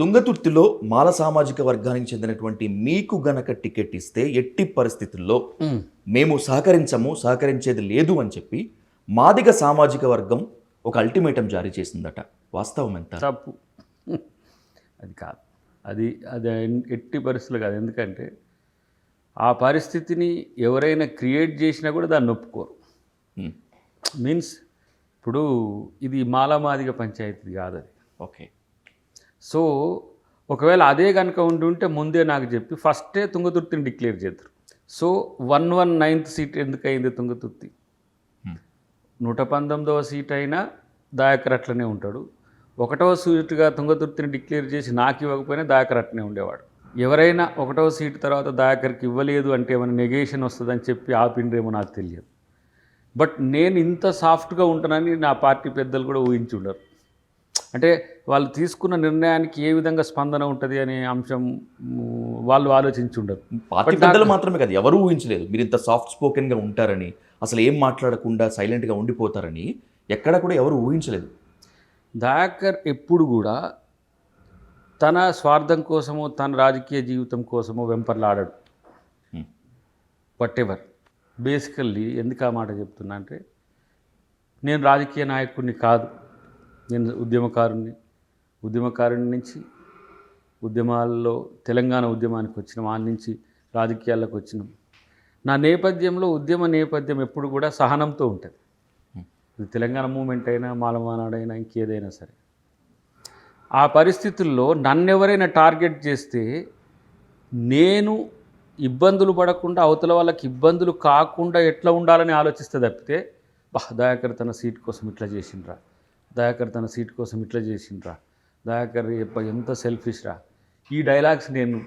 తుంగతుర్తిలో మాల సామాజిక వర్గానికి చెందినటువంటి మీకు గనక టికెట్ ఇస్తే ఎట్టి పరిస్థితుల్లో మేము సహకరించము సహకరించేది లేదు అని చెప్పి మాదిగ సామాజిక వర్గం ఒక అల్టిమేటం జారీ చేసిందట. వాస్తవం ఎంత? తప్పు. అది కాదు. అది అది ఎట్టి పరిస్థితులు కాదు. ఎందుకంటే ఆ పరిస్థితిని ఎవరైనా క్రియేట్ చేసినా కూడా దాన్ని ఒప్పుకోరు. మీన్స్ ఇప్పుడు ఇది మాలామాదిగ పంచాయతీ కాదు అది ఓకే. సో ఒకవేళ అదే కనుక ఉండి ఉంటే ముందే నాకు చెప్పి ఫస్టే తుంగతుర్తిని declare చేద్దరు. So one one ninth seat ఎందుకు అయింది తుంగతుర్తి. నూట పంతొమ్మిదవ సీట్ అయినా దాయకర్ అట్లనే ఉంటాడు. ఒకటవ సీటుగా తుంగతుర్తిని డిక్లేర్ చేసి నాకు ఇవ్వకపోయినా దాయకర్ అట్లనే ఉండేవాడు. ఎవరైనా ఒకటవ సీటు తర్వాత దాయకర్కి ఇవ్వలేదు అంటే ఏమైనా నెగేషన్ వస్తుందని చెప్పి ఆపిండ్రేమో నాకు తెలియదు. బట్ నేను ఇంత సాఫ్ట్గా ఉంటానని నా పార్టీ పెద్దలు కూడా ఊహించి ఉండరు అంటే వాళ్ళు తీసుకున్న నిర్ణయానికి ఏ విధంగా స్పందన ఉంటుంది అనే అంశం వాళ్ళు ఆలోచించి ఉండరు పార్టీ పెద్దలు మాత్రమే కాదు ఎవరూ ఊహించలేదు. మీరు ఇంత సాఫ్ట్ స్పోకెన్గా ఉంటారని అసలు ఏం మాట్లాడకుండా సైలెంట్గా ఉండిపోతారని ఎక్కడ కూడా ఎవరు ఊహించలేదు. దయాకర్ ఎప్పుడు కూడా తన స్వార్థం కోసమో తన రాజకీయ జీవితం కోసమో వెంపర్లాడాడు. వట్ ఎవర్ బేసికల్లీ ఎందుకు ఆ మాట చెప్తున్నా అంటే నేను రాజకీయ నాయకుడిని కాదు. నేను ఉద్యమకారుణ్ణి. ఉద్యమకారుని నుంచి ఉద్యమాల్లో తెలంగాణ ఉద్యమానికి వచ్చిన. వాళ్ళ నుంచి రాజకీయాల్లోకి వచ్చినాం. నా నేపథ్యంలో ఉద్యమ నేపథ్యం ఎప్పుడు కూడా సహనంతో ఉంటుంది. ఇది తెలంగాణ మూమెంట్ అయినా మాలమానాడైనా ఇంకేదైనా సరే. ఆ పరిస్థితుల్లో నన్ను ఎవరైనా టార్గెట్ చేస్తే నేను ఇబ్బందులు పడకుండా అవతల వాళ్ళకి ఇబ్బందులు కాకుండా ఎట్లా ఉండాలని ఆలోచిస్తే తప్పితే బా దయాకర్ తన సీట్ కోసం ఇట్లా చేసిండ్రా. దయాకర్ తన సీట్ కోసం ఇట్లా చేసిండ్రా. దయాకర్ ఎంత సెల్ఫిష్ రా. ఈ డైలాగ్స్ నేను